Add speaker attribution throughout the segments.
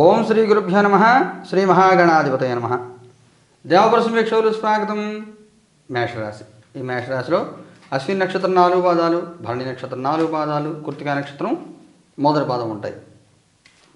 Speaker 1: ఓం శ్రీ గురుభ్యో నమ శ్రీ మహాగణాధిపతయ నమ. దేవపరసం స్వాగతం. మేషరాశి. ఈ మేషరాశిలో అశ్విని నక్షత్రం నాలుగు పాదాలు భరణి నక్షత్రం నాలుగు పాదాలు కృతికా నక్షత్రం మొదటి పాదం ఉంటాయి.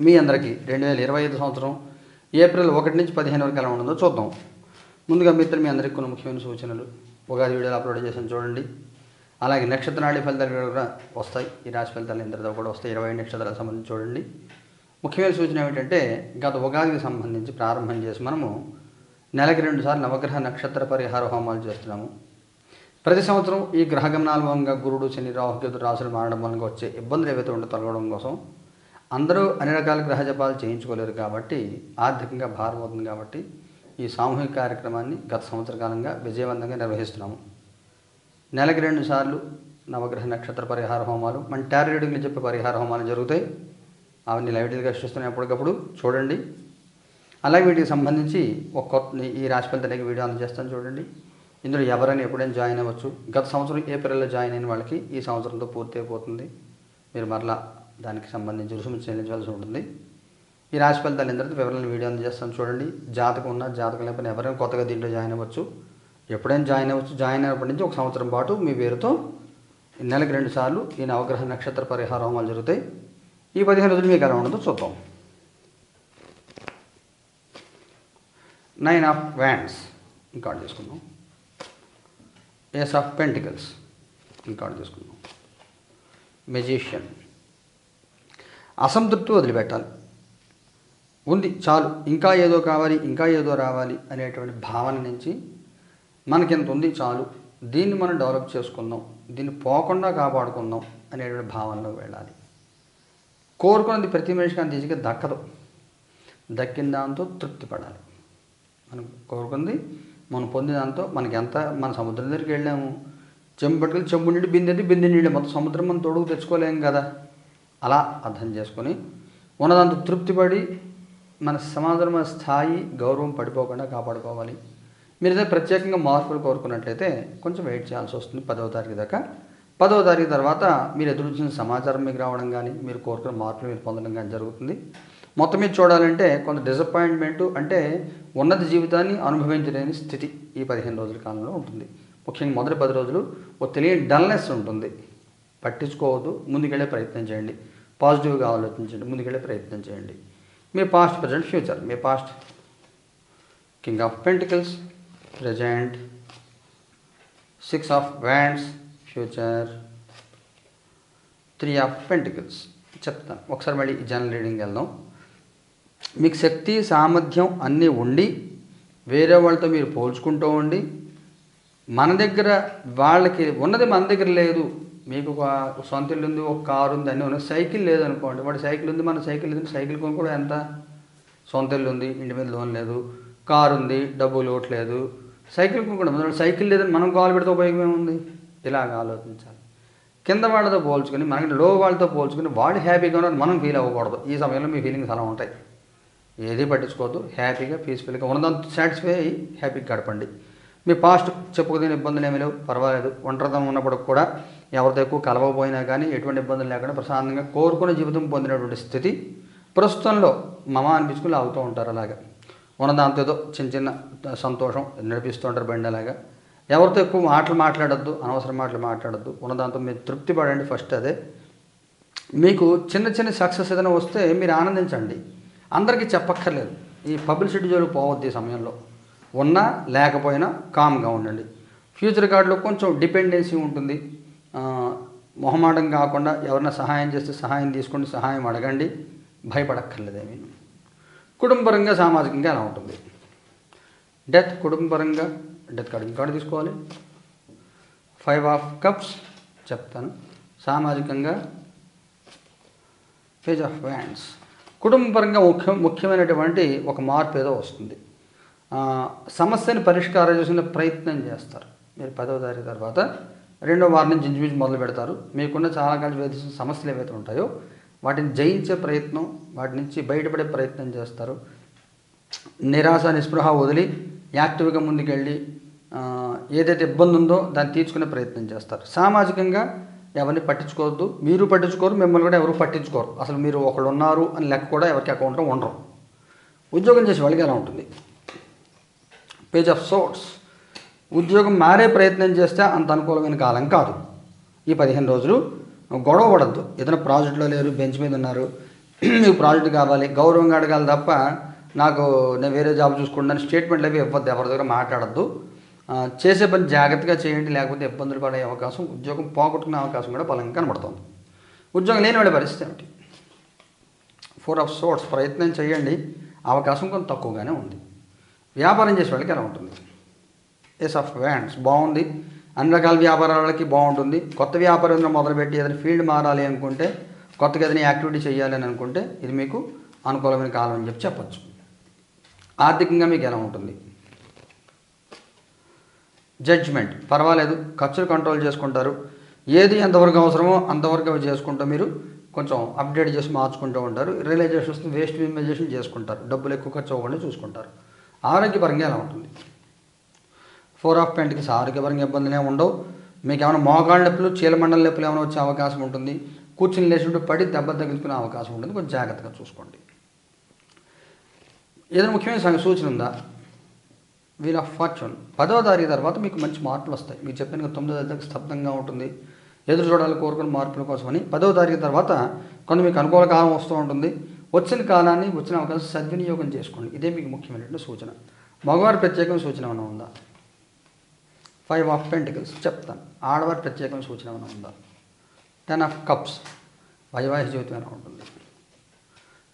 Speaker 1: మీ అందరికీ రెండు వేల ఇరవై ఐదు సంవత్సరం ఏప్రిల్ ఒకటి నుంచి పదిహేను వరకు ఎలా ఉంటుందో చూద్దాం. ముందుగా మిత్రులు మీ అందరికీ కొన్ని ముఖ్యమైన సూచనలు. ఉగాది వీడియోలు అప్లోడ్ చేసాను చూడండి. అలాగే నక్షత్రనాడి ఫలితాలు కూడా వస్తాయి. ఈ రాశి ఫలితాలు ఇంతటితో కూడా వస్తాయి. ఇరవై నక్షత్రాలకు సంబంధించి చూడండి. ముఖ్యమైన సూచన ఏమిటంటే గత ఉగాదికి సంబంధించి ప్రారంభం చేసి మనము నెలకి రెండు సార్లు నవగ్రహ నక్షత్ర పరిహార హోమాలు చేస్తున్నాము. ప్రతి సంవత్సరం ఈ గ్రహ గమనాల మూలంగా గురుడు శని రాహుకేతు రాసులు మారడం వల్ల వచ్చే ఇబ్బందులు ఏవైతే ఉంటే తొలగడం కోసం అందరూ అన్ని రకాల గ్రహ జపాలు చేయించుకోలేరు కాబట్టి ఆర్థికంగా భారమవుతుంది కాబట్టి ఈ సామూహిక కార్యక్రమాన్ని గత సంవత్సర కాలంగా విజయవంతంగా నిర్వహిస్తున్నాము. నెలకి రెండు సార్లు నవగ్రహ నక్షత్ర పరిహార హోమాలు మన టారో రీడింగ్లు చెప్పే పరిహార హోమాలు జరుగుతాయి. అవన్నీ లైవ్ చూస్తున్నాయి ఎప్పటికప్పుడు చూడండి. అలాగే వీటికి సంబంధించి ఒక కొత్త ఈ రాశి ఫలితానికి వీడియో అందజేస్తాను చూడండి. ఇందులో ఎవరైనా ఎప్పుడైనా జాయిన్ అవ్వచ్చు. గత సంవత్సరం ఏప్రిల్లో జాయిన్ అయిన వాళ్ళకి ఈ సంవత్సరంతో పూర్తి అయిపోతుంది. మీరు మరలా దానికి సంబంధించి రుసుము చెల్లించవలసి ఉంటుంది. ఈ రాశి ఫలితాలు తర్వాత వివరాలను వీడియో అందజేస్తాను చూడండి. జాతకం ఉన్న జాతకం లేకపోయినా ఎవరైనా కొత్తగా దీంట్లో జాయిన్ అవ్వచ్చు. ఎప్పుడైనా జాయిన్ అవ్వచ్చు. జాయిన్ అయినప్పటి నుంచి ఒక సంవత్సరం పాటు మీ పేరుతో నెలకు రెండు సార్లు ఈ నవగ్రహ నక్షత్ర పరిహార హోమాలు జరుగుతాయి. ఈ పదిహేను రోజులు మీకు ఎలా ఉండదో? చూద్దాం. నైన్ ఆఫ్ వ్యాండ్స్ ఇంకా చేసుకుందాం. ఏస్ ఆఫ్ పెంటికల్స్ ఇంకా చేసుకుందాం. మెజిషియన్ అసంతృప్తి వదిలిపెట్టాలి. ఉంది చాలు. ఇంకా ఏదో కావాలి ఇంకా ఏదో రావాలి అనేటువంటి భావన నుంచి మనకింత ఉంది చాలు. దీన్ని మనం డెవలప్ చేసుకుందాం. దీన్ని పోకుండా కాపాడుకుందాం అనేటువంటి భావనలో వెళ్ళాలి. కోరుకున్నది ప్రతి మనిషికి అంత దక్కదు. దక్కిన దాంతో తృప్తి పడాలి. మనం కోరుకుంది మనం పొందిన దాంతో మనకి ఎంత మన సముద్రం దగ్గరికి వెళ్ళాము. చెంబు పట్టుకుని చెంబు నీళ్ళు బిందెది బిందె నీళ్ళు. మొత్తం సముద్రం మనం తొడుగు తెచ్చుకోలేం కదా. అలా అర్థం చేసుకొని ఉన్నదంత తృప్తిపడి మన సమాధానం స్థాయి గౌరవం పడిపోకుండా కాపాడుకోవాలి. మీరు ప్రత్యేకంగా మార్పులు కోరుకున్నట్లయితే కొంచెం వెయిట్ చేయాల్సి వస్తుంది పదవ తారీఖు దాకా. పదవ తారీఖు తర్వాత మీరు ఎదురు చూసిన సమాచారం మీకు రావడం కానీ మీరు కోరుకున్న మార్పులు మీరు పొందడం కానీ జరుగుతుంది. మొత్తం మీద చూడాలంటే కొంత డిసప్పాయింట్మెంట్ అంటే ఉన్నత జీవితాన్ని అనుభవించలేని స్థితి ఈ పదిహేను రోజుల కాలంలో ఉంటుంది. ముఖ్యంగా మొదటి పది రోజులు ఓ తెలియని డల్నెస్ ఉంటుంది. పట్టించుకోవద్దు ముందుకెళ్ళే ప్రయత్నం చేయండి. పాజిటివ్గా ఆలోచించండి ముందుకెళ్ళే ప్రయత్నం చేయండి. మీ past present future me past king of pentacles present six of wands future. Three of pentacles. చెప్తాను ఒకసారి మళ్ళీ జనరల్ రీడింగ్ వెళ్దాం. మీకు శక్తి సామర్థ్యం అన్నీ ఉండి వేరే వాళ్ళతో మీరు పోల్చుకుంటూ ఉండి మన దగ్గర వాళ్ళకి ఉన్నది మన దగ్గర లేదు. మీకు ఒక సొంత ఇల్లు ఉంది ఒక కారు ఉంది అన్నీ ఉన్నాయి. సైకిల్ లేదనుకోండి వాడు సైకిల్ ఉంది మన సైకిల్ ఉంది సైకిల్ కొని కూడా ఎంత? సొంత ఇల్లు ఉంది ఇంటి మీద లోన్ లేదు. కారు ఉంది డబ్బు లోట్లేదు సైకిల్ కొనుక్కోవడం. సైకిల్ లేదని మనం కాలు పెడితే ఉపయోగం ఏముంది? ఇలాగ ఆలోచించాలి. కింద వాళ్ళతో పోల్చుకొని మనకి లో వాళ్ళతో పోల్చుకొని వాళ్ళు హ్యాపీగా ఉన్నారు మనం ఫీల్ అవ్వకూడదు. ఈ సమయంలో మీ ఫీలింగ్స్ అలా ఉంటాయి. ఏది పట్టించుకోవద్దు. హ్యాపీగా పీస్ఫుల్గా ఉన్నదంత సాటిస్ఫై అయ్యి హ్యాపీగా గడపండి. మీ పాస్ట్ చెప్పుకునే ఇబ్బందులు ఏమీ లేవు. పర్వాలేదు. ఒంటరితనం ఉన్నప్పుడు కూడా ఎవరితో ఎక్కువ కలవకపోయినా కానీ ఎటువంటి ఇబ్బందులు లేకుండా ప్రశాంతంగా కోరుకునే జీవితం పొందినటువంటి స్థితి ప్రస్తుతంలో మమ అనిపించుకుని లాగుతూ ఉంటారు అలాగా. ఉన్న చిన్న చిన్న సంతోషం నడిపిస్తూ ఉంటారు బండి అలాగా. ఎవరితో ఎక్కువ మాటలు మాట్లాడద్దు అనవసర మాటలు మాట్లాడద్దు ఉన్న దాంతో మీరు తృప్తి పడండి ఫస్ట్ అదే. మీకు చిన్న చిన్న సక్సెస్ ఏదైనా వస్తే మీరు ఆనందించండి. అందరికీ చెప్పక్కర్లేదు. ఈ పబ్లిసిటీ జోలు పోవద్దు ఈ సమయంలో. ఉన్నా లేకపోయినా కామ్గా ఉండండి. ఫ్యూచర్ కార్డులో కొంచెం డిపెండెన్సీ ఉంటుంది. మొహమాటం కాకుండా ఎవరైనా సహాయం చేస్తే సహాయం తీసుకోండి సహాయం అడగండి. భయపడక్కర్లేదేమీ. కుటుంబపరంగా సామాజికంగా ఎలా ఉంటుంది? డెత్ కుటుంబపరంగా డెత్ కార్డు కార్డు తీసుకోవాలి. ఫైవ్ ఆఫ్ కప్స్ చెప్తాను. సామాజికంగా పేజ్ ఆఫ్ వ్యాండ్స్ కుటుంబపరంగా ముఖ్య ముఖ్యమైనటువంటి ఒక మార్పు ఏదో వస్తుంది. సమస్యని పరిష్కారం చేసిన ప్రయత్నం చేస్తారు. మీరు పదవ తారీఖు తర్వాత రెండో వారం నుంచి ఇంచుమించు మొదలు పెడతారు. మీకున్న చాలా కాలం వేధిస్తున్న సమస్యలు ఏవైతే ఉంటాయో వాటిని జయించే ప్రయత్నం వాటి నుంచి బయటపడే ప్రయత్నం చేస్తారు. నిరాశ నిస్పృహ వదిలి యాక్టివ్గా ముందుకెళ్ళి ఏదైతే ఇబ్బంది ఉందో దాన్ని తీర్చుకునే ప్రయత్నం చేస్తారు. సామాజికంగా ఎవరిని పట్టించుకోవద్దు. మీరు పట్టించుకోరు మిమ్మల్ని కూడా ఎవరు పట్టించుకోరు. అసలు మీరు ఒకళ్ళు ఉన్నారు అని లెక్క కూడా ఎవరికి అకౌంట్లో ఉండరు. ఉద్యోగం చేసే వాళ్ళకి ఎలా ఉంటుంది? పేజ్ ఆఫ్ సోర్ట్స్ ఉద్యోగం మారే ప్రయత్నం చేస్తే అంత అనుకూలమైన కాలం కాదు. ఈ పదిహేను రోజులు గొడవ పడద్దు. ఏదైనా ప్రాజెక్టులో లేరు బెంచ్ మీద ఉన్నారు. మీకు ప్రాజెక్ట్ కావాలి గౌరవంగా అడగాలి తప్ప నాకు నేను వేరే జాబ్ చూసుకుంటాను స్టేట్మెంట్లు అవి ఇవ్వద్దు ఎవరి దగ్గర మాట్లాడద్దు. చేసే పని జాగ్రత్తగా చేయండి లేకపోతే ఇబ్బందులు పడే అవకాశం ఉద్యోగం పోగొట్టుకునే అవకాశం కూడా బలంగా కనబడుతుంది. ఉద్యోగం లేని వాళ్ళ పరిస్థితి ఏమిటి? ఫోర్ ఆఫ్ సోర్ట్స్ ప్రయత్నం చేయండి అవకాశం కొంత తక్కువగానే ఉంది. వ్యాపారం చేసే వాళ్ళకి ఎలా ఉంటుంది? ఎస్ ఆఫ్ వ్యాండ్స్ బాగుంది. అన్ని రకాల వ్యాపారాలకి బాగుంటుంది. కొత్త వ్యాపారం మొదలుపెట్టి ఏదైనా ఫీల్డ్ మారాలి అనుకుంటే కొత్తగా ఏదైనా యాక్టివిటీ చేయాలి అని అనుకుంటే ఇది మీకు అనుకూలమైన కాలం అని చెప్పి చెప్పచ్చు. ఆర్థికంగా మీకు ఎలా ఉంటుంది? జడ్జ్మెంట్ పర్వాలేదు ఖర్చులు కంట్రోల్ చేసుకుంటారు. ఏది ఎంతవరకు అవసరమో అంతవరకు అవి చేసుకుంటూ మీరు కొంచెం అప్డేట్ చేసి మార్చుకుంటూ ఉంటారు. రియలైజేషన్స్ వేస్ట్ మినిమైజేషన్ చేసుకుంటారు. డబ్బులు ఎక్కువ ఖర్చు అవ్వకుండా చూసుకుంటారు. ఆరోగ్యపరంగా ఎలా ఉంటుంది? ఫోర్ ఆఫ్ పెయింట్కి ఆరోగ్యపరంగా ఇబ్బందులు ఉండవు. మీకు ఏమైనా మోకాళ్ళ నొప్పులు చీలమండల నొప్పులు ఏమైనా వచ్చే అవకాశం ఉంటుంది. కూర్చుని లేచినప్పుడు పడి దెబ్బ తగిలించుకునే అవకాశం ఉంటుంది. కొంచెం జాగ్రత్తగా చూసుకోండి. ఏదైనా ముఖ్యమైన సంగ- సూచన ఉందా? వీల్ ఆఫ్ ఫార్చ్యూన్ పదవ తారీఖు తర్వాత మీకు మంచి మార్పులు వస్తాయి. మీకు చెప్పిన తొమ్మిదో తారీఖు స్తబ్దంగా ఉంటుంది. ఎదురు చూడాలి కోరుకుని మార్పుల కోసమని పదవ తారీఖు తర్వాత కొంత మీకు అనుకూల కాలం వస్తూ ఉంటుంది. వచ్చిన కాలాన్ని వచ్చిన అవకాశం సద్వినియోగం చేసుకోండి. ఇదే మీకు ముఖ్యమైనటువంటి సూచన. మగవారి ప్రత్యేకమైన సూచన ఏమైనా ఉందా? ఫైవ్ ఆఫ్ పెంటికల్స్ చెప్తాను. ఆడవారి ప్రత్యేకమైన సూచన ఏమైనా ఉందా? టెన్ ఆఫ్ కప్స్ వైవాహిక జీవితం ఏమైనా ఉంటుంది?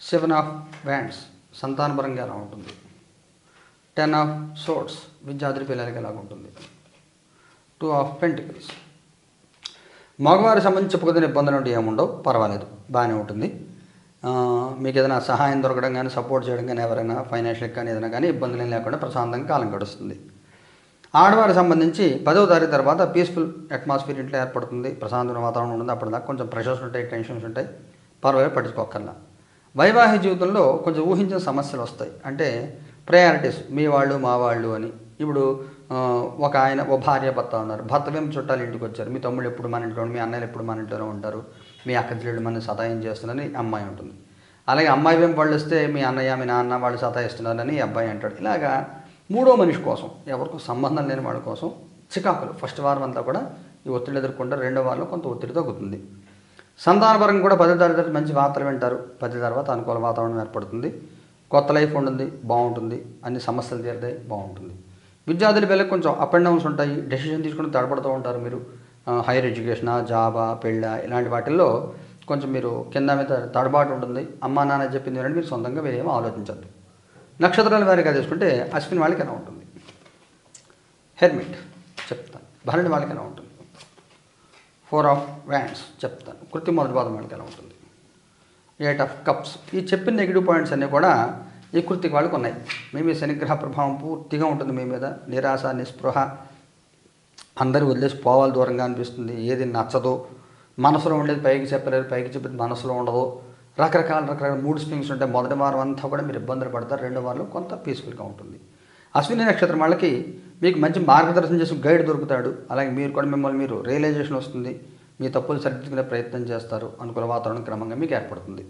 Speaker 1: సెవెన్ ఆఫ్ వ్యాండ్స్ సంతానపరంగా ఎలా ఉంటుంది టెన్ ఆఫ్ సోట్స్ విద్యార్థి పిల్లలకి ఎలా ఉంటుంది? టూ ఆఫ్ పెంటికల్స్ మగవారి సంబంధించి చెప్పుకునే ఇబ్బందులు ఉంటే ఏముండవు? పర్వాలేదు. బాగానే ఉంటుంది. మీకు ఏదైనా సహాయం దొరకడం కానీ సపోర్ట్ చేయడం కానీ ఎవరైనా ఫైనాన్షియల్ కానీ ఏదైనా కానీ ఇబ్బందులు ఏం లేకుండా ప్రశాంతంగా కాలం గడుస్తుంది. ఆడవారికి సంబంధించి పదవ తారీఖు తర్వాత పీస్ఫుల్ అట్మాస్ఫియర్ ఇంట్లో ఏర్పడుతుంది. ప్రశాంతమైన వాతావరణం ఉంటుంది. అప్పటిదాకా కొంచెం ప్రెషర్స్ ఉంటాయి టెన్షన్స్ ఉంటాయి. పర్వాలేదు పట్టించుకోకర్లా వైవాహిక జీవితంలో కొంచెం ఊహించిన సమస్యలు వస్తాయి. అంటే ప్రయారిటీస్ మీ వాళ్ళు మా వాళ్ళు అని. ఇప్పుడు ఒక ఆయన ఓ భార్య భర్త ఉన్నారు. భర్త మేము చుట్టాలు ఇంటికి వచ్చారు? మీ తమ్ముడు ఎప్పుడు మన ఇంట్లో మీ అన్నయ్యలు ఎప్పుడు మన ఇంట్లోనే ఉంటారు? మీ అక్క చెల్లెళ్ళు మనం సతాయం చేస్తున్నారని అమ్మాయి ఉంటుంది. అలాగే అమ్మాయి మేము వాళ్ళు వస్తే మీ అన్నయ్య మీ నాన్న వాళ్ళు సతాయిస్తున్నారని అబ్బాయి అంటాడు. ఇలాగా మూడో మనిషి కోసం ఎవరికో సంబంధం లేని వాళ్ళ కోసం చికాకులు. ఫస్ట్ వారం అంతా కూడా ఈ ఒత్తిడి ఎదుర్కొంటారు రెండో వారంలో కొంత ఒత్తిడి తగ్గుతుంది. సంతానపరంగా కూడా పది తర్వాత మంచి వార్తలు వింటారు. పది తర్వాత అనుకూల వాతావరణం ఏర్పడుతుంది. కొత్త లైఫ్ ఉంటుంది బాగుంటుంది. అన్ని సమస్యలు తీరుతాయి బాగుంటుంది. విద్యార్థుల పిల్లలకు కొంచెం అప్ అండ్ డౌన్స్ ఉంటాయి. డెసిషన్ తీసుకుని తడబడుతూ ఉంటారు మీరు. హైయర్ ఎడ్యుకేషనా జాబా పెళ్ళ ఇలాంటి వాటిల్లో కొంచెం మీరు కింద మీద తడబాటు ఉంటుంది. అమ్మా నాన్న చెప్పింది వినండి మీరు సొంతంగా వేరేమో ఆలోచించద్దు. నక్షత్రాల వారిగా తీసుకుంటే అశ్విన్ వాళ్ళకి ఎలా ఉంటుంది? హెర్మిట్ చెప్తాను. భరణి వాళ్ళకి ఎలా ఉంటుంది? ఫోర్ ఆఫ్ వ్యాండ్స్ చెప్తాను. కృతి మొదటి పాదం వాళ్ళకి ఎలా ఉంటుంది? Eight of cups. ఈ చెప్పిన నెగిటివ్ పాయింట్స్ అన్నీ కూడా ఈ కృతికి వాళ్ళకి ఉన్నాయి. మీ మీద శనిగ్రహ ప్రభావం పూర్తిగా ఉంటుంది మీ మీద. నిరాశ నిస్పృహ అందరూ వదిలేసి పోవాలి దూరంగా అనిపిస్తుంది. ఏది నచ్చదో. మనసులో ఉండేది పైకి చెప్పలేరు పైకి చెప్పేది మనసులో ఉండదు. రకరకాల రకరకాల మూడు స్వింగ్స్ ఉంటాయి మొదటి వారం అంతా కూడా మీరు ఇబ్బందులు పడతారు. రెండో వారంలో కొంత పీస్ఫుల్గా ఉంటుంది. అశ్విని నక్షత్రం వాళ్ళకి మీకు మంచి మార్గదర్శనం చేసి గైడ్ దొరుకుతాడు. అలాగే మీరు కూడా మిమ్మల్ని మీరు రియలైజేషన్ వస్తుంది. మీ తప్పులు సరిదిద్దుకునే ప్రయత్నం చేస్తారు. అనుకూల వాతావరణం క్రమంగా మీకు ఏర్పడుతుంది.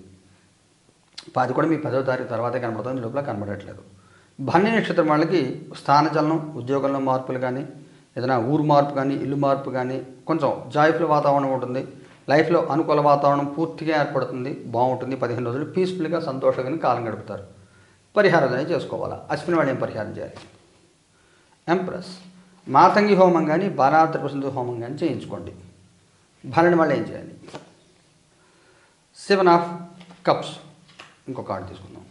Speaker 1: అది కూడా మీ పదవ తారీఖు తర్వాతే కనబడుతుంది. లోపల కనబడట్లేదు. భరణి నక్షత్రం వాళ్ళకి స్థానచలనం ఉద్యోగంలో మార్పులు కానీ ఏదైనా ఊరు మార్పు కానీ ఇల్లు మార్పు కానీ కొంచెం జాయిఫుల్ వాతావరణం ఉంటుంది. లైఫ్లో అనుకూల వాతావరణం పూర్తిగా ఏర్పడుతుంది. బాగుంటుంది. పదిహేను రోజులు పీస్ఫుల్గా సంతోషంగా కాలం గడుపుతారు. పరిహారం అనేది చేసుకోవాలా? అశ్విని వాళ్ళు ఏం పరిహారం చేయాలి? ఎంప్రెస్ మాతంగి హోమం కానీ బారాత్రి ప్రసింధు హోమం కానీ చేయించుకోండి. భరణి వాళ్ళు ఏం చేయాలి? సెవెన్ ఆఫ్ కప్స్ ఇంకో కార్డు తీసుకుందాం.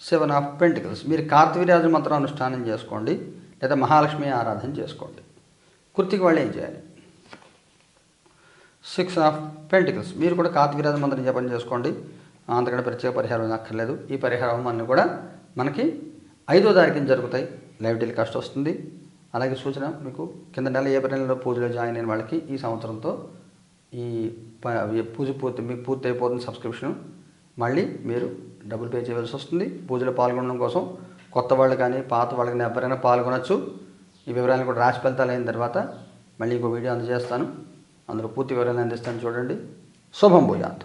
Speaker 1: సెవెన్ ఆఫ్ పెంటికల్స్ మీరు కార్తవీరాజు మంత్రం అనుష్ఠానం చేసుకోండి లేదా మహాలక్ష్మి ఆరాధన చేసుకోండి. కుర్తికి వాళ్ళు ఏం చేయాలి? సిక్స్ ఆఫ్ పెంటికల్స్ మీరు కూడా కార్తవీర్యాజు మంత్రం జపం చేసుకోండి. అంతకంటే ప్రత్యేక పరిహారం అక్కర్లేదు. ఈ పరిహారం అన్నీ కూడా మనకి ఐదో తారీఖున జరుగుతాయి. లైవ్ టెలికాస్ట్ వస్తుంది. అలాగే సూచన మీకు కింద నెల ఏప్రిల్ నెలలో పూజలో జాయిన్ అయిన వాళ్ళకి ఈ సంవత్సరంతో ఈ పూజ పూర్తి మీకు పూర్తి అయిపోతుంది సబ్స్క్రిప్షన్. మళ్ళీ మీరు డబ్బులు పే చేయవలసి వస్తుంది. పూజలో పాల్గొనడం కోసం కొత్త వాళ్ళు కానీ పాత వాళ్ళు కానీ ఎవరైనా పాల్గొనొచ్చు. ఈ వివరాలను కూడా రాసి ఫలితాలు అయిన తర్వాత మళ్ళీ ఇంకో వీడియో అందజేస్తాను. అందులో పూర్తి వివరాలు అందిస్తాను చూడండి. శుభం భూజాత్